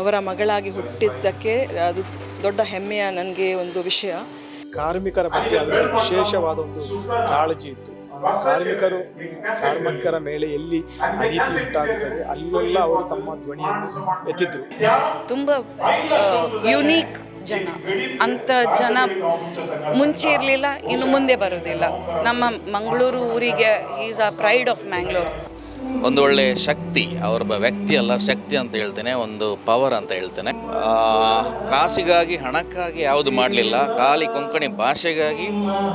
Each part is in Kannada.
ಅವರ ಮಗಳಾಗಿ ಹುಟ್ಟಿದ್ದಕ್ಕೆ ಅದು ದೊಡ್ಡ ಹೆಮ್ಮೆಯ ನನಗೆ ಒಂದು ವಿಷಯ. ಕಾರ್ಮಿಕರ ಬಗ್ಗೆ ಅಂದರೆ ವಿಶೇಷವಾದ ಒಂದು ಕಾಳಜಿ ಇತ್ತು. ಆ ಕಾರ್ಮಿಕರು ಕಾರ್ಮಿಕರ ಮೇಲೆ ಎಲ್ಲಿ ಅನೀತಿ ಉಂಟಾಗುತ್ತದೆ ಅಲ್ಲೆಲ್ಲ ಅವರು ತಮ್ಮ ಧ್ವನಿಯನ್ನು ಎತ್ತಿದ್ದರು ತುಂಬ ಯುನೀಕ್ ಜನ. ಅಂಥ ಜನ ಮುಂಚೆ ಇರಲಿಲ್ಲ ಇನ್ನು ಮುಂದೆ ಬರೋದಿಲ್ಲ ನಮ್ಮ ಮಂಗಳೂರು ಊರಿಗೆ is a pride of Mangalore ಒಂದು ಒಳ್ಳೆ ಶಕ್ತಿ, ಅವ್ರ ವ್ಯಕ್ತಿ ಅಲ್ಲ, ಶಕ್ತಿ ಅಂತ ಹೇಳ್ತೇನೆ, ಒಂದು ಪವರ್ ಅಂತ ಹೇಳ್ತೇನೆ. ಕಾಸಿಗಾಗಿ, ಹಣಕ್ಕಾಗಿ ಯಾವುದು ಮಾಡಲಿಲ್ಲ. ಖಾಲಿ ಕೊಂಕಣಿ ಭಾಷೆಗಾಗಿ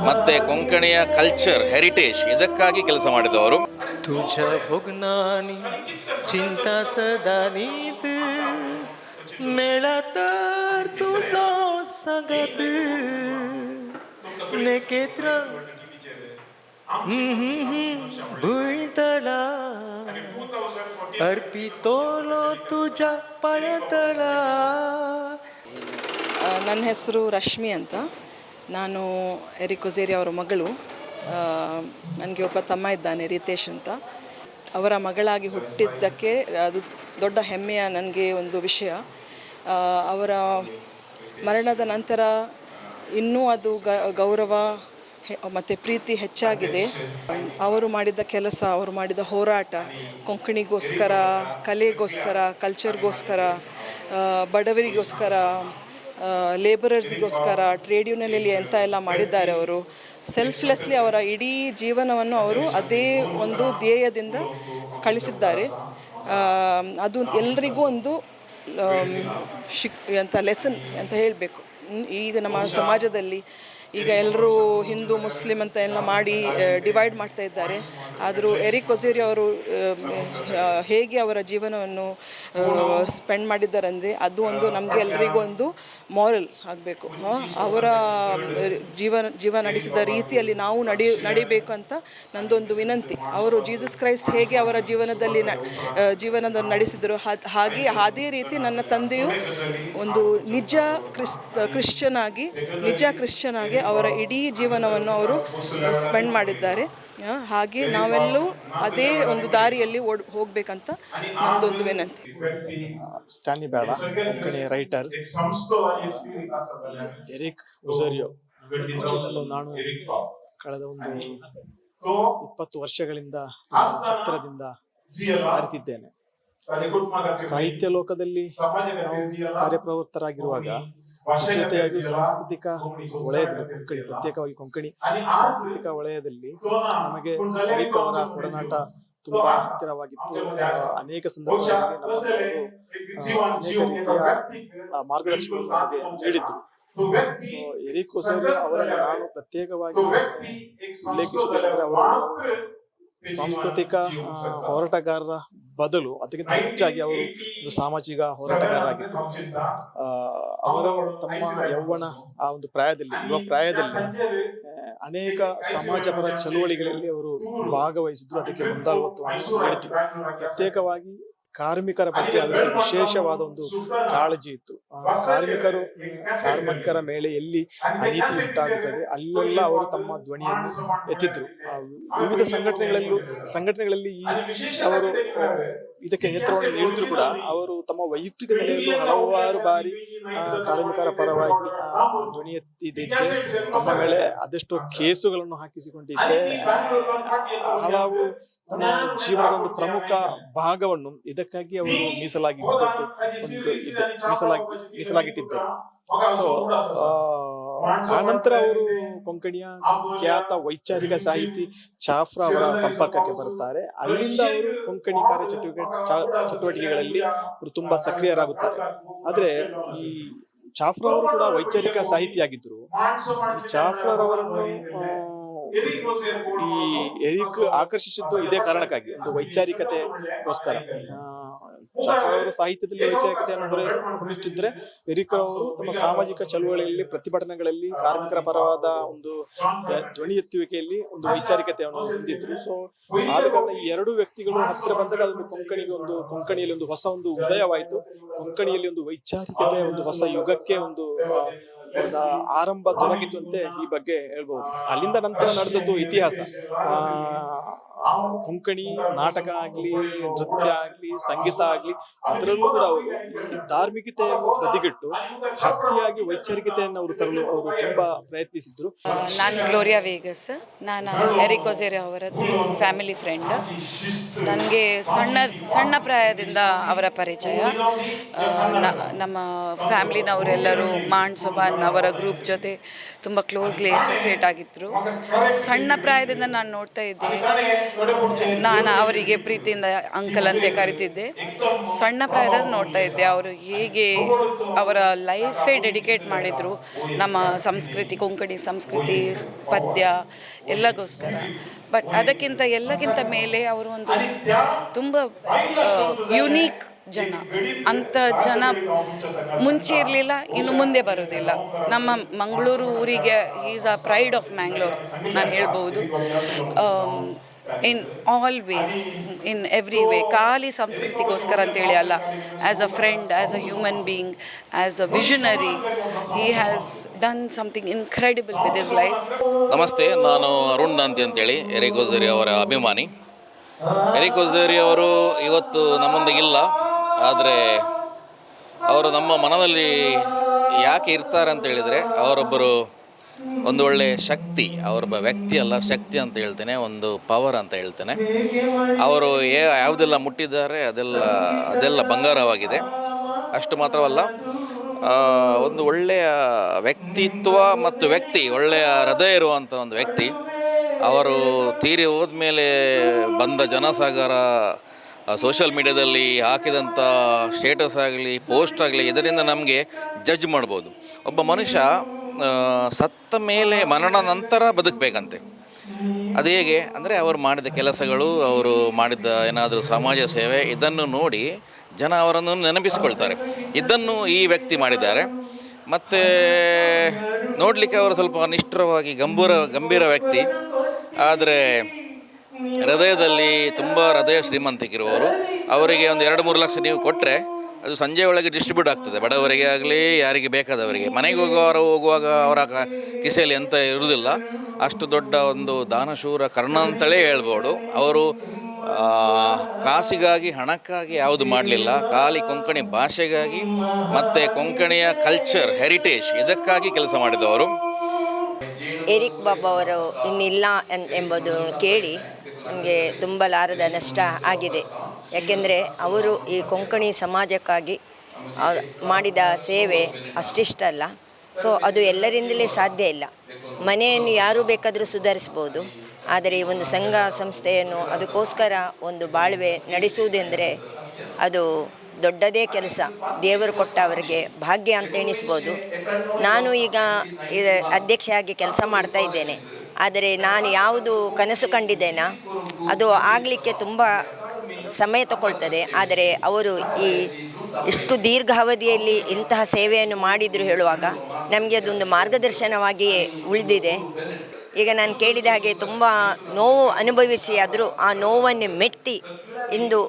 ಮತ್ತೆ ಕೊಂಕಣಿಯ ಕಲ್ಚರ್ ಹೆರಿಟೇಜ್ ಇದಕ್ಕಾಗಿ ಕೆಲಸ ಮಾಡಿದವರು. ತುಜ ಭುಗ್ನಾನಿ, ಚಿಂತಾ ಸದಾ ನೀತ ಮೇಳತಾರ್ ಸಗತ್. ನೆಕೇತ್ರ भुईतळा अर्पितोलो तुझ्या पायतळा ಆ, ನನ್ನ ಹೆಸರು ರಶ್ಮಿ ಅಂತ ನಾನು ಎರಿಕ್ ಒಜೇರಿ ಅವರ ಮಗಳು ನನಗೆ ಒಬ್ಬ ತಮ್ಮ ಇದ್ದಾನೆ ರಿತೇಶ್ ಅಂತ ಅವರ ಮಗಳಾಗಿ ಹುಟ್ಟಿದ್ದಕ್ಕೆ ಅದು ದೊಡ್ಡ ಹೆಮ್ಮೆಯ ನನಗೆ ಒಂದು ವಿಷಯ ಆ, ಅವರ ಮರಣದ ನಂತರ ಇನ್ನೂ ಅದು ಗ ಗೌರವ ಹೆ- ಮತ್ತು ಪ್ರೀತಿ ಹೆಚ್ಚಾಗಿದೆ. ಅವರು ಮಾಡಿದ ಕೆಲಸ, ಅವರು ಮಾಡಿದ ಹೋರಾಟ, ಕೊಂಕಣಿಗೋಸ್ಕರ, ಕಲೆಗೋಸ್ಕರ ಕಲ್ಚರ್ಗೋಸ್ಕರ ಬಡವರಿಗೋಸ್ಕರ ಲೇಬರರ್ಸ್ಗೋಸ್ಕರ ಟ್ರೇಡ್ ಯೂನಿಯನಲ್ಲಿ ಎಂತ ಎಲ್ಲ ಮಾಡಿದ್ದಾರೆ ಅವರು. ಸೆಲ್ಫ್ಲೆಸ್ಲಿ ಅವರ ಇಡೀ ಜೀವನವನ್ನು ಅವರು ಅದೇ ಒಂದು ಧ್ಯೇಯದಿಂದ ಕಳಿಸಿದ್ದಾರೆ. ಅದು ಎಲ್ರಿಗೂ ಒಂದು ಶಿಕ್ ಎಂಥ ಲೆಸನ್ ಅಂತ ಹೇಳಬೇಕು. ಈಗ ನಮ್ಮ ಸಮಾಜದಲ್ಲಿ ಈಗ ಎಲ್ಲರೂ ಹಿಂದೂ, ಮುಸ್ಲಿಂ ಅಂತ ಎಲ್ಲ ಮಾಡಿ ಡಿವೈಡ್ ಮಾಡ್ತಾ ಇದ್ದಾರೆ. ಆದರೂ ಎರಿಕ್ ಒಜೇರಿ ಅವರು ಹೇಗೆ ಅವರ ಜೀವನವನ್ನು ಸ್ಪೆಂಡ್ ಮಾಡಿದ್ದಾರೆ ಅಂದರೆ ಅದು ಒಂದು ನಮಗೆ ಎಲ್ರಿಗೂ ಒಂದು ಮಾರಲ್ ಆಗಬೇಕು ಅವರ ಜೀವನ, ಜೀವ ನಡೆಸಿದ ರೀತಿಯಲ್ಲಿ ನಾವು ನಡಿ ನಡಿಬೇಕು ಅಂತ ನಂದೊಂದು ವಿನಂತಿ. ಅವರು ಜೀಸಸ್ ಕ್ರೈಸ್ಟ್ ಹೇಗೆ ಅವರ ಜೀವನದಲ್ಲಿ ಜೀವನದ ನಡೆಸಿದರು ಹಾಗೆ, ಅದೇ ರೀತಿ ನನ್ನ ತಂದೆಯು ಒಂದು ನಿಜ ಕ್ರಿಸ್ ಕ್ರಿಶ್ಚಿಯನ್ ಆಗಿ ನಿಜ ಕ್ರಿಶ್ಚಿಯನ್ ಆಗಿ ಅವರ ಇಡೀ ಜೀವನವನ್ನು ಅವರು ಸ್ಪೆಂಡ್ ಮಾಡಿದ್ದಾರೆ. ಹಾಗೆ ನಾವೆಲ್ಲೂ ಅದೇ ಒಂದು ದಾರಿಯಲ್ಲಿ ಓಡ್, ಹೋಗ್ಬೇಕಂತ ನಂದೊಂದು ವಿನಂತಿ. ಸ್ಟ್ಯಾನಿ ಬೇಡ ರೈಟರ್. ಎರಿಕ್ ಉಸರಿಯೋ ನಾನು ಕಳೆದ ಒಂದು ಇಪ್ಪತ್ತು ವರ್ಷಗಳಿಂದ ಹತ್ತಿರದಿಂದ ಅರಿತಿದ್ದೇನೆ. ಸಾಹಿತ್ಯ ಲೋಕದಲ್ಲಿ ಕಾರ್ಯಪ್ರವೃತ್ತರಾಗಿರುವಾಗ ಜೊತೆಯಾಗಿ ಸಾಂಸ್ಕೃತಿಕ ವಲಯದಲ್ಲಿ ಕೊಂಕಣಿ ಪ್ರತ್ಯೇಕವಾಗಿ ಕೊಂಕಣಿ ಸಾಂಸ್ಕೃತಿಕ ವಲಯದಲ್ಲಿ ನಮಗೆ ಅವರ ಒಡನಾಟ ತುಂಬಾ ಹತ್ತಿರವಾಗಿತ್ತು ಅನೇಕ ಸಂದರ್ಭಗಳಲ್ಲಿ ನಮ್ಮ ಮಾರ್ಗದರ್ಶನಗಳು ನಮಗೆ ನೀಡಿದ್ರು. ಎರಿಕ್ ಅವರನ್ನು ನಾನು ಪ್ರತ್ಯೇಕವಾಗಿ ಉಲ್ಲೇಖಿಸುವುದಾದರೆ ಅವರು ಸಾಂಸ್ಕೃತಿಕ ಹೋರಾಟಗಾರರ ಬದಲು ಅದಕ್ಕಿಂತ ಹೆಚ್ಚಾಗಿ ಅವರು ಒಂದು ಸಾಮಾಜಿಕ ಹೋರಾಟಗಾರರಾಗಿದ್ದರು ಆ, ಅವರು ತಮ್ಮ ಯೌವನ ಆ ಒಂದು ಪ್ರಾಯದಲ್ಲಿ ಯುವ ಪ್ರಾಯದಲ್ಲಿ ಅನೇಕ ಸಮಾಜಪರ ಚಳುವಳಿಗಳಲ್ಲಿ ಅವರು ಭಾಗವಹಿಸಿದ್ರು. ಅದಕ್ಕೆ ಮುಂದಾಗುವ ಪ್ರತ್ಯೇಕವಾಗಿ ಕಾರ್ಮಿಕರ ಬಗ್ಗೆ ಅದರ ವಿಶೇಷವಾದ ಒಂದು ಕಾಳಜಿ ಇತ್ತು. ಆ, ಕಾರ್ಮಿಕರು ಕಾರ್ಮಿಕರ ಮೇಲೆ ಎಲ್ಲಿ ಅನೀತಿ ಉಂಟಾಗುತ್ತದೆ ಅಲ್ಲೆಲ್ಲ ಅವರು ತಮ್ಮ ಧ್ವನಿಯನ್ನು ಎತ್ತಿದ್ರು. ವಿವಿಧ ಸಂಘಟನೆಗಳಲ್ಲೂ ಸಂಘಟನೆಗಳಲ್ಲಿ ಈ ಅವರು ಇದಕ್ಕೆ ನೇತೃತ್ವವನ್ನು ನೀಡಿದ್ರು ಕೂಡ ಅವರು ತಮ್ಮ ವೈಯಕ್ತಿಕ ನೆಲೆಯಲ್ಲಿ ಹಲವಾರು ಬಾರಿ ಕಾರ್ಮಿಕರ ಪರವಾಗಿ ಧ್ವನಿ ಎತ್ತಿದ್ದೆ ತಮ್ಮ ಮೇಲೆ ಅದೆಷ್ಟು ಕೇಸುಗಳನ್ನು ಹಾಕಿಸಿಕೊಂಡಿದ್ದೆ. ಹಲವು ತಮ್ಮ ಜೀವನದ ಒಂದು ಪ್ರಮುಖ ಭಾಗವನ್ನು ಇದಕ್ಕಾಗಿ ಅವರು ಮೀಸಲಾಗಿ ಮೀಸಲಾಗಿ ಮೀಸಲಾಗಿಟ್ಟಿದ್ದರು ಸೊ ಆನಂತರ ಅವರು ಕೊಂಕಣಿಯ ಖ್ಯಾತ ವೈಚಾರಿಕ ಸಾಹಿತಿ ಚಾಫ್ರ ಅವರ ಸಂಪರ್ಕಕ್ಕೆ ಬರುತ್ತಾರೆ ಅಲ್ಲಿಂದ ಅವರು ಕೊಂಕಣಿ ಕಾರ್ಯ ಚಟುವಟಿಕೆ ಚಟುವಟಿಕೆಗಳಲ್ಲಿ ಅವರು ತುಂಬಾ ಸಕ್ರಿಯರಾಗುತ್ತಾರೆ. ಆದ್ರೆ ಈ ಚಾಫ್ರ ಅವರು ಕೂಡ ವೈಚಾರಿಕ ಸಾಹಿತಿಯಾಗಿದ್ರು ಆ, ಈ ಎರಿಕ್ ಆಕರ್ಷಿಸಿದ್ದು ಇದೇ ಕಾರಣಕ್ಕಾಗಿ ಒಂದು ವೈಚಾರಿಕತೆಗೋಸ್ಕರ ಅವರು ಸಾಹಿತ್ಯದಲ್ಲಿ ವೈಚಾರಿಕತೆಯನ್ನು ಹೊರ ಹೊಮ್ಮಿಸುತ್ತಿದ್ರೆ ಎರಿಕ್ ಅವರು ತಮ್ಮ ಸಾಮಾಜಿಕ ಚಳುವಳಿಯಲ್ಲಿ ಪ್ರತಿಭಟನೆಗಳಲ್ಲಿ ಕಾರ್ಮಿಕರ ಪರವಾದ ಒಂದು ಧ್ವ- ಧ್ವನಿ ಎತ್ತುವಿಕೆಯಲ್ಲಿ ಒಂದು ವೈಚಾರಿಕತೆಯನ್ನು ಹೊಂದಿದ್ರು. ಸೊ ಆದ ಕಾರಣ ಈ ಎರಡು ವ್ಯಕ್ತಿಗಳು ಹತ್ತಿರ ಬಂದಾಗ ಅದೊಂದು ಕೊಂಕಣಿಗೆ ಒಂದು ಕೊಂಕಣಿಯಲ್ಲಿ ಒಂದು ಹೊಸ ಒಂದು ಉದಯವಾಯಿತು. ಕೊಂಕಣಿಯಲ್ಲಿ ಒಂದು ವೈಚಾರಿಕತೆ ಒಂದು ಹೊಸ ಯುಗಕ್ಕೆ ಒಂದು ಆರಂಭ ದೊರಕಿತು ಅಂತ ಈ ಬಗ್ಗೆ ಹೇಳ್ಬಹುದು ಅಲ್ಲಿಂದ ನಂತರ ನಡೆದದ್ದು ಇತಿಹಾಸ. ಕೊಂಕಣಿ ನಾಟಕ ಆಗ್ಲಿ, ನೃತ್ಯ ಆಗ್ಲಿ, ಸಂಗೀತ ಆಗ್ಲಿ, ಅದರಲ್ಲೂ ಕೂಡ ಅವರು ಧಾರ್ಮಿಕತೆಯನ್ನು ಬದಿಗಿಟ್ಟು ಭಕ್ತಿಯಾಗಿ ವೈಚಾರಿಕತೆಯನ್ನು ಅವರು ತರಲು ಅವರು ತುಂಬಾ ಪ್ರಯತ್ನಿಸಿದ್ರು. ನಾನು ಗ್ಲೋರಿಯಾ ವೇಗಸ್, ನಾನು ಒಜೇರಿ ಅವರದ್ದು ಫ್ಯಾಮಿಲಿ ಫ್ರೆಂಡ್. ನನಗೆ ಸಣ್ಣ ಸಣ್ಣ ಪ್ರಾಯದಿಂದ ಅವರ ಪರಿಚಯ. ನಮ್ಮ ಫ್ಯಾಮಿಲಿನವರೆಲ್ಲರೂ ಮಾಂಡ್ ಸೊಬಾನ್ ಅವರ ಗ್ರೂಪ್ ಜೊತೆ ತುಂಬ ಕ್ಲೋಸ್ಲಿ ಅಸೋಸಿಯೇಟ್ ಆಗಿದ್ದರು ಸಣ್ಣ ಪ್ರಾಯದಿಂದ ನಾನು ನೋಡ್ತಾ ಇದ್ದೆ. ನಾನು ಅವರಿಗೆ ಪ್ರೀತಿಯಿಂದ ಅಂಕಲ್ ಅಂತ ಕರಿತಿದ್ದೆ. ಸಣ್ಣ ಪ್ರಾಯದಲ್ಲಿ ನೋಡ್ತಾ ಇದ್ದೆ ಅವರು ಹೇಗೆ ಅವರ ಲೈಫೇ ಡೆಡಿಕೇಟ್ ಮಾಡಿದರು. ನಮ್ಮ ಸಂಸ್ಕೃತಿ, ಕೊಂಕಣಿ ಸಂಸ್ಕೃತಿ, ಪದ್ಯ ಎಲ್ಲಗೋಸ್ಕರ. ಬಟ್ ಅದಕ್ಕಿಂತ ಎಲ್ಲಕ್ಕಿಂತ ಮೇಲೆ ಅವರು ಒಂದು ತುಂಬ ಯುನೀಕ್ ಜನ. ಅಂಥ ಜನ ಮುಂಚೆ ಇರಲಿಲ್ಲ, ಇನ್ನು ಮುಂದೆ ಬರೋದಿಲ್ಲ ನಮ್ಮ ಮಂಗಳೂರು ಊರಿಗೆ is a pride of Mangalore, ನಾನು ಹೇಳ್ಬೋದು in all ways in every way ಖಾಲಿ ಸಂಸ್ಕೃತಿಗೋಸ್ಕರ ಅಂತೇಳಿ ಅಲ್ಲ as a friend as a human being as a visionary he has done something incredible with his life ನಮಸ್ತೆ, ನಾನು ಅರುಣ್ ದಾಂತಿ ಅಂತೇಳಿ ಎರಿಗೋಜರಿ ಅವರ ಅಭಿಮಾನಿ. ಎರಿಗೋಜರಿ ಅವರು ಇವತ್ತು ನಮ್ಮೊಂದಿಗಿಲ್ಲ ಆದರೆ ಅವರು ನಮ್ಮ ಮನದಲ್ಲಿ ಯಾಕೆ ಇರ್ತಾರೆ ಅಂತ ಹೇಳಿದರೆ, ಅವರೊಬ್ಬರು ಒಂದು ಒಳ್ಳೆ ಶಕ್ತಿ, ಅವ್ರ ವ್ಯಕ್ತಿ ಅಲ್ಲ, ಶಕ್ತಿ ಅಂತ ಹೇಳ್ತೇನೆ, ಒಂದು ಪವರ್ ಅಂತ ಹೇಳ್ತೇನೆ. ಅವರು ಏ, ಯಾವುದೆಲ್ಲ ಮುಟ್ಟಿದ್ದಾರೆ, ಅದೆಲ್ಲ ಅದೆಲ್ಲ ಬಂಗಾರವಾಗಿದೆ. ಅಷ್ಟು ಮಾತ್ರವಲ್ಲ ಒಂದು ಒಳ್ಳೆಯ ವ್ಯಕ್ತಿತ್ವ ಮತ್ತು ವ್ಯಕ್ತಿ, ಒಳ್ಳೆಯ ಹೃದಯ ಇರುವಂಥ ಒಂದು ವ್ಯಕ್ತಿ, ಅವರು ತೀರಿ ಹೋದ್ಮೇಲೆ ಬಂದ ಜನಸಾಗರ ಸೋಷಿಯಲ್ ಮೀಡ್ಯಾದಲ್ಲಿ ಹಾಕಿದಂಥ ಸ್ಟೇಟಸ್ ಆಗಲಿ ಪೋಸ್ಟ್ ಆಗಲಿ, ಇದರಿಂದ ನಮಗೆ ಜಡ್ಜ್ ಮಾಡ್ಬೋದು. ಒಬ್ಬ ಮನುಷ್ಯ ಸತ್ತ ಮೇಲೆ ಮರಣ ನಂತರ ಬದುಕಬೇಕಂತೆ. ಅದು ಹೇಗೆ? ಅಂದರೆ ಅವರು ಮಾಡಿದ ಕೆಲಸಗಳು, ಅವರು ಮಾಡಿದ ಏನಾದರೂ ಸಮಾಜ ಸೇವೆ, ಇದನ್ನು ನೋಡಿ ಜನ ಅವರನ್ನು ನೆನಪಿಸಿಕೊಳ್ತಾರೆ. ಇದನ್ನು ಈ ವ್ಯಕ್ತಿ ಮಾಡಿದ್ದಾರೆ. ಮತ್ತು ನೋಡಲಿಕ್ಕೆ ಅವರು ಸ್ವಲ್ಪ ನಿಷ್ಠರವಾಗಿ, ಗಂಭೀರ ಗಂಭೀರ ವ್ಯಕ್ತಿ. ಆದರೆ ಹೃದಯದಲ್ಲಿ ತುಂಬ ಹೃದಯ ಶ್ರೀಮಂತಿಕಿರುವವರು. ಅವರಿಗೆ ಒಂದು ಎರಡು ಮೂರು ಲಕ್ಷ ನೀವು ಕೊಟ್ಟರೆ ಅದು ಸಂಜೆ ಒಳಗೆ ಡಿಸ್ಟ್ರಿಬ್ಯೂಟ್ ಆಗ್ತದೆ. ಬಡವರಿಗೆ ಆಗಲಿ, ಯಾರಿಗೆ ಬೇಕಾದವರಿಗೆ. ಮನೆಗೆ ಹೋಗುವವರು, ಹೋಗುವಾಗ ಅವರ ಕಿಸೆಯಲ್ಲಿ ಎಂತ ಇರುವುದಿಲ್ಲ. ಅಷ್ಟು ದೊಡ್ಡ ಒಂದು ದಾನಶೂರ ಕರ್ಣ ಅಂತಲೇ ಹೇಳ್ಬೋದು. ಅವರು ಕಾಸಿಗಾಗಿ, ಹಣಕ್ಕಾಗಿ ಯಾವುದು ಮಾಡಲಿಲ್ಲ. ಖಾಲಿ ಕೊಂಕಣಿ ಭಾಷೆಗಾಗಿ ಮತ್ತು ಕೊಂಕಣಿಯ ಕಲ್ಚರ್ ಹೆರಿಟೇಜ್ ಇದಕ್ಕಾಗಿ ಕೆಲಸ ಮಾಡಿದವರು. ಎರಿಕ್ ಬಾಬಾ ಅವರು ಇನ್ನಿಲ್ಲ ಎನ್ ಎಂಬುದು ಕೇಳಿ ನಮಗೆ ತುಂಬಲಾರದ ನಷ್ಟ ಆಗಿದೆ. ಯಾಕೆಂದರೆ ಅವರು ಈ ಕೊಂಕಣಿ ಸಮಾಜಕ್ಕಾಗಿ ಮಾಡಿದ ಸೇವೆ ಅಷ್ಟಿಷ್ಟಲ್ಲ. ಸೊ ಅದು ಎಲ್ಲರಿಂದಲೇ ಸಾಧ್ಯ ಇಲ್ಲ. ಮನೆಯನ್ನು ಯಾರು ಬೇಕಾದರೂ ಸುಧಾರಿಸ್ಬೋದು. ಆದರೆ ಈ ಒಂದು ಸಂಘ ಸಂಸ್ಥೆಯನ್ನು ಅದಕ್ಕೋಸ್ಕರ ಒಂದು ಬಾಳ್ವೆ ನಡೆಸುವುದೆಂದರೆ ಅದು ದೊಡ್ಡದೇ ಕೆಲಸ. ದೇವರು ಕೊಟ್ಟ ಅವರಿಗೆ ಭಾಗ್ಯ ಅಂತ ಎಣಿಸ್ಬೋದು. ನಾನು ಈಗ ಅಧ್ಯಕ್ಷೆಯಾಗಿ ಕೆಲಸ ಮಾಡ್ತಾ ಇದ್ದೇನೆ. ಆದರೆ ನಾನು ಯಾವುದು ಕನಸು ಕಂಡಿದ್ದೇನಾ? ಅದು ಆಗಲಿಕ್ಕೆ ತುಂಬ ಸಮಯ ತಗೊಳ್ತದೆ. ಆದರೆ ಅವರು ಈ ಇಷ್ಟು ದೀರ್ಘಾವಧಿಯಲ್ಲಿ ಇಂತಹ ಸೇವೆಯನ್ನು ಮಾಡಿದರು ಹೇಳುವಾಗ ನಮಗೆ ಅದೊಂದು ಮಾರ್ಗದರ್ಶನವಾಗಿಯೇ ಉಳಿದಿದೆ. ಈಗ ನಾನು ಕೇಳಿದ ಹಾಗೆ ತುಂಬ ನೋವು ಅನುಭವಿಸಿ ಆದರೂ ಆ ನೋವನ್ನು ಮೆಟ್ಟಿ ಇಂದು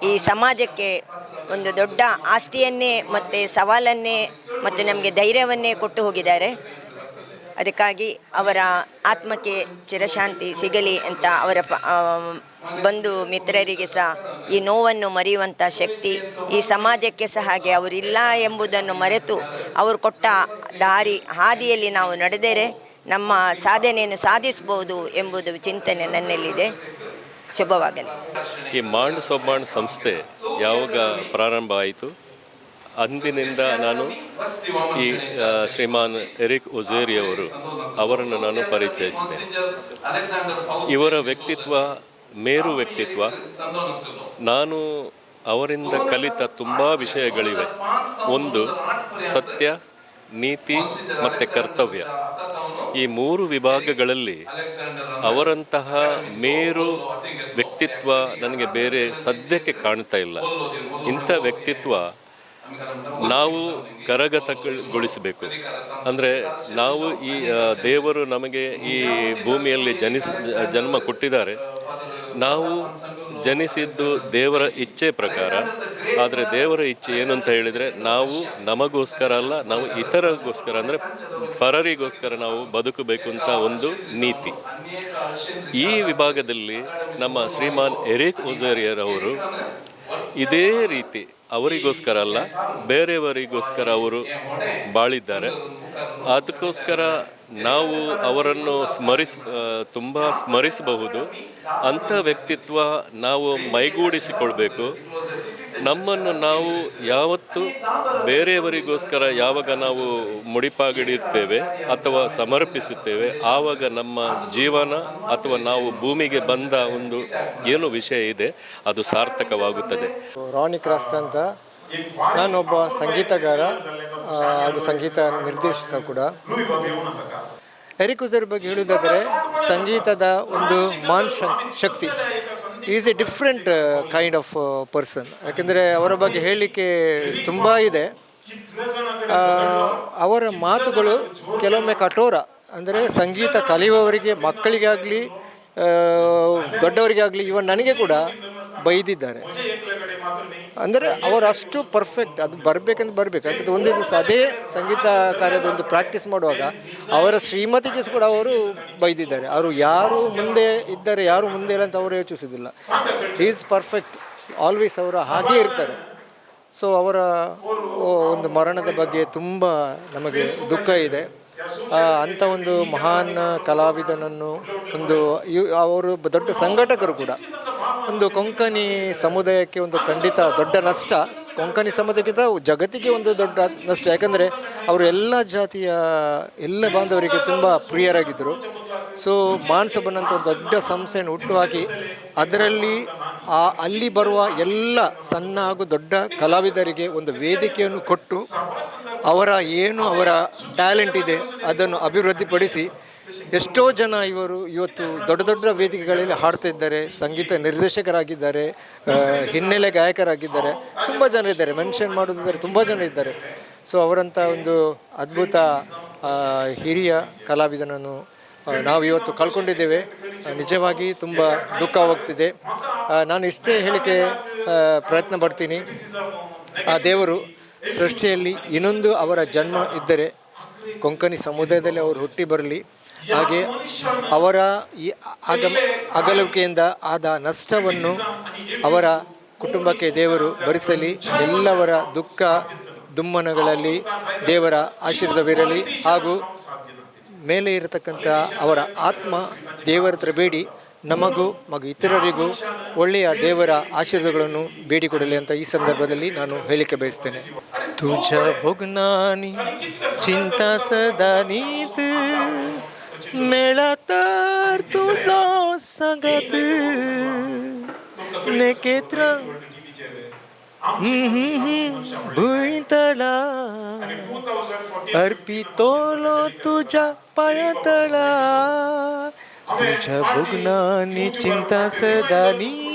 ಈ ಸಮಾಜಕ್ಕೆ ಒಂದು ದೊಡ್ಡ ಆಸ್ತಿಯನ್ನೇ ಮತ್ತು ಸವಾಲನ್ನೇ ಮತ್ತು ನಮಗೆ ಧೈರ್ಯವನ್ನೇ ಕೊಟ್ಟು ಹೋಗಿದ್ದಾರೆ. ಅದಕ್ಕಾಗಿ ಅವರ ಆತ್ಮಕ್ಕೆ ಚಿರಶಾಂತಿ ಸಿಗಲಿ ಅಂತ ಅವರ ಪ ಬಂಧು ಮಿತ್ರರಿಗೆ ಸಹ ಈ ನೋವನ್ನು ಮರೆಯುವಂಥ ಶಕ್ತಿ, ಈ ಸಮಾಜಕ್ಕೆ ಸಹ ಹಾಗೆ ಅವರಿಲ್ಲ ಎಂಬುದನ್ನು ಮರೆತು ಅವರು ಕೊಟ್ಟ ದಾರಿ, ಹಾದಿಯಲ್ಲಿ ನಾವು ನಡೆದರೆ ನಮ್ಮ ಸಾಧನೆಯನ್ನು ಸಾಧಿಸಬಹುದು ಎಂಬುದು ಚಿಂತನೆ ನನ್ನಲ್ಲಿದೆ. ಶುಭವಾಗಲಿ. ಈ ಮಾಂಡ್ ಸೊಬ್ಬಾಂಡ್ ಸಂಸ್ಥೆ ಯಾವಾಗ ಪ್ರಾರಂಭ ಆಯಿತು? ಅಂದಿನಿಂದ ನಾನು ಈ ಶ್ರೀಮಾನ್ ಎರಿಕ್ ಒಜೇರಿ ಅವರು ಅವರನ್ನು ನಾನು ಪರಿಚಯಿಸಿದೆ. ಇವರ ವ್ಯಕ್ತಿತ್ವ, ಮೇರು ವ್ಯಕ್ತಿತ್ವ, ನಾನು ಅವರಿಂದ ಕಲಿತ ತುಂಬ ವಿಷಯಗಳಿವೆ. ಒಂದು, ಸತ್ಯ, ನೀತಿ ಮತ್ತು ಕರ್ತವ್ಯ. ಈ ಮೂರು ವಿಭಾಗಗಳಲ್ಲಿ ಅವರಂತಹ ಮೇರು ವ್ಯಕ್ತಿತ್ವ ನನಗೆ ಬೇರೆ ಸದ್ಯಕ್ಕೆ ಕಾಣ್ತಾ ಇಲ್ಲ. ಇಂಥ ವ್ಯಕ್ತಿತ್ವ ನಾವು ಕರಗತಗೊಳಿಸಬೇಕು. ಅಂದರೆ ನಾವು ಈ ದೇವರು ನಮಗೆ ಈ ಭೂಮಿಯಲ್ಲಿ ಜನಿಸ್ ಜನ್ಮ ಕೊಟ್ಟಿದ್ದಾರೆ. ನಾವು ಜನಿಸಿದ್ದು ದೇವರ ಇಚ್ಛೆ ಪ್ರಕಾರ. ಆದರೆ ದೇವರ ಇಚ್ಛೆ ಏನು ಅಂತ ಹೇಳಿದರೆ ನಾವು ನಮಗೋಸ್ಕರ ಅಲ್ಲ, ನಾವು ಇತರಗೋಸ್ಕರ ಅಂದರೆ ಪರರಿಗೋಸ್ಕರ ನಾವು ಬದುಕಬೇಕು ಅಂತ ಒಂದು ನೀತಿ. ಈ ವಿಭಾಗದಲ್ಲಿ ನಮ್ಮ ಶ್ರೀಮಾನ್ ಎರಿಕ್ ಒಜೇರಿಯರ್ ಅವರು ಇದೇ ರೀತಿ ಅವರಿಗೋಸ್ಕರ ಅಲ್ಲ, ಬೇರೆಯವರಿಗೋಸ್ಕರ ಅವರು ಬಾಳಿದ್ದಾರೆ. ಅದಕ್ಕೋಸ್ಕರ ನಾವು ಅವರನ್ನು ಸ್ಮರಿಸ್ ತುಂಬ ಸ್ಮರಿಸಬಹುದು. ಅಂಥ ವ್ಯಕ್ತಿತ್ವ ನಾವು ಮೈಗೂಡಿಸಿಕೊಳ್ಬೇಕು. ನಮ್ಮನ್ನು ನಾವು ಯಾವತ್ತು ಬೇರೆಯವರಿಗೋಸ್ಕರ ಯಾವಾಗ ನಾವು ಮುಡಿಪಾಗಿಡಿರ್ತೇವೆ ಅಥವಾ ಸಮರ್ಪಿಸುತ್ತೇವೆ, ಆವಾಗ ನಮ್ಮ ಜೀವನ ಅಥವಾ ನಾವು ಭೂಮಿಗೆ ಬಂದ ಒಂದು ಏನು ವಿಷಯ ಇದೆ, ಅದು ಸಾರ್ಥಕವಾಗುತ್ತದೆ. ರಾಣಿ ಕ್ರಾಸ್ತ ಅಂತ ನಾನೊಬ್ಬ ಸಂಗೀತಗಾರ ಹಾಗೂ ಸಂಗೀತ ನಿರ್ದೇಶಕ ಕೂಡ. ಎರಿಕುಜರ್ ಬಗ್ಗೆ ಹೇಳುವುದಾದರೆ, ಸಂಗೀತದ ಒಂದು ಮಾನ್ ಶಕ್ತಿ. Is a different kind of person ಯಾಕೆಂದರೆ ಅವರ ಬಗ್ಗೆ ಹೇಳಲಿಕ್ಕೆ ತುಂಬ ಇದೆ. ಅವರ ಮಾತುಗಳು ಕೆಲವೊಮ್ಮೆ ಕಠೋರ. ಅಂದರೆ ಸಂಗೀತ ಕಲಿಯುವವರಿಗೆ, ಮಕ್ಕಳಿಗಾಗಲಿ ದೊಡ್ಡವರಿಗಾಗಲಿ ಇವನ್ ನನಗೆ ಕೂಡ ಬೈದಿದ್ದಾರೆ. ಅಂದರೆ ಅವರು ಅಷ್ಟು ಪರ್ಫೆಕ್ಟ್ ಅದು ಬರಬೇಕಂತ ಬರಬೇಕು. ಯಾಕಂದರೆ ಒಂದು ದಿವಸ ಅದೇ ಸಂಗೀತ ಕಾರ್ಯದ ಒಂದು ಪ್ರಾಕ್ಟೀಸ್ ಮಾಡುವಾಗ ಅವರ ಶ್ರೀಮತಿಗೆ ಕೂಡ ಅವರು ಬೈದಿದ್ದಾರೆ. ಅವರು ಯಾರು ಮುಂದೆ ಇದ್ದಾರೆ ಯಾರು ಮುಂದೆ ಇಲ್ಲ ಅಂತ ಅವರು ಯೋಚಿಸೋದಿಲ್ಲ ಈಸ್ ಪರ್ಫೆಕ್ಟ್ ಆಲ್ವೇಸ್ ಅವರು ಹಾಗೇ ಇರ್ತಾರೆ. ಸೊ ಅವರ ಒಂದು ಮರಣದ ಬಗ್ಗೆ ತುಂಬ ನಮಗೆ ದುಃಖ ಇದೆ. ಅಂಥ ಒಂದು ಮಹಾನ್ ಕಲಾವಿದನನ್ನು ಒಂದು ಅವರು ದೊಡ್ಡ ಸಂಘಟಕರು ಕೂಡ. ಒಂದು ಕೊಂಕಣಿ ಸಮುದಾಯಕ್ಕೆ ಒಂದು ಖಂಡಿತ ದೊಡ್ಡ ನಷ್ಟ. ಕೊಂಕಣಿ ಸಮುದಾಯಕ್ಕಿಂತ ಜಗತ್ತಿಗೆ ಒಂದು ದೊಡ್ಡ ನಷ್ಟ. ಯಾಕಂದರೆ ಅವರು ಎಲ್ಲ ಜಾತಿಯ, ಎಲ್ಲ ಬಾಂಧವರಿಗೆ ತುಂಬ ಪ್ರಿಯರಾಗಿದ್ದರು. ಸೊ ಮಾನ್ಸಬನ್ ಅಂತ ಒಂದು ದೊಡ್ಡ ಸಂಸ್ಥೆಯನ್ನು ಹುಟ್ಟುಹಾಕಿ ಅದರಲ್ಲಿ ಆ, ಅಲ್ಲಿ ಬರುವ ಎಲ್ಲ ಸಣ್ಣ ಹಾಗೂ ದೊಡ್ಡ ಕಲಾವಿದರಿಗೆ ಒಂದು ವೇದಿಕೆಯನ್ನು ಕೊಟ್ಟು ಅವರ ಏನು ಅವರ ಟ್ಯಾಲೆಂಟ್ ಇದೆ ಅದನ್ನು ಅಭಿವೃದ್ಧಿಪಡಿಸಿ ಎಷ್ಟೋ ಜನ ಇವರು ಇವತ್ತು ದೊಡ್ಡ ದೊಡ್ಡ ವೇದಿಕೆಗಳಲ್ಲಿ ಹಾಡ್ತಾ ಇದ್ದಾರೆ ಸಂಗೀತ ನಿರ್ದೇಶಕರಾಗಿದ್ದಾರೆ ಹಿನ್ನೆಲೆ ಗಾಯಕರಾಗಿದ್ದಾರೆ. ತುಂಬ ಜನ ಇದ್ದಾರೆ, ಮೆನ್ಷನ್ ಮಾಡೋದಿದ್ದಾರೆ ತುಂಬ ಜನ ಇದ್ದಾರೆ. ಸೊ ಅವರಂಥ ಒಂದು ಅದ್ಭುತ ಹಿರಿಯ ಕಲಾವಿದನನ್ನು ನಾವು ಇವತ್ತು ಕಳ್ಕೊಂಡಿದ್ದೇವೆ. ನಿಜವಾಗಿ ತುಂಬ ದುಃಖವಾಗ್ತಿದೆ ನಾನು ಇಷ್ಟೇ ಹೇಳಿಕೆ ಪ್ರಯತ್ನ ಪಡ್ತೀನಿ. ಆ ದೇವರು ಸೃಷ್ಟಿಯಲ್ಲಿ ಇನ್ನೊಂದು ಅವರ ಜನ್ಮ ಇದ್ದರೆ ಕೊಂಕಣಿ ಸಮುದಾಯದಲ್ಲಿ ಅವರು ಹುಟ್ಟಿ ಬರಲಿ. ಹಾಗೆ ಅವರ ಈ ಆಗಮ ಅಗಲುವಿಕೆಯಿಂದ ಆದ ನಷ್ಟವನ್ನು ಅವರ ಕುಟುಂಬಕ್ಕೆ ದೇವರು ಭರಿಸಲಿ. ಎಲ್ಲವರ ದುಃಖ ದುಮ್ಮನಗಳಲ್ಲಿ ದೇವರ ಆಶೀರ್ವಾದವಿರಲಿ. ಹಾಗೂ ಮೇಲೆ ಇರತಕ್ಕಂಥ ಅವರ ಆತ್ಮ ದೇವರ ಹತ್ರ ಬೇಡಿ. ನಮಗೂ, ಮಗು ಇತರರಿಗೂ ಒಳ್ಳೆಯ ದೇವರ ಆಶೀರ್ವಾದಗಳನ್ನು ಬೇಡಿಕೊಡಲಿ ಅಂತ ಈ ಸಂದರ್ಭದಲ್ಲಿ ನಾನು ಹೇಳಿಕೆ ಬಯಸ್ತೇನೆ. ತುಜ ಭುಗ್ನಾನಿ, ಚಿಂತಾ ಸದಾ मेळा तर तुझो सांगत. नेकेत्र. भुईतळा. अर्पितोलो तुझ्या पायतळा तुझ्या भुग्नानी चिंता सदानी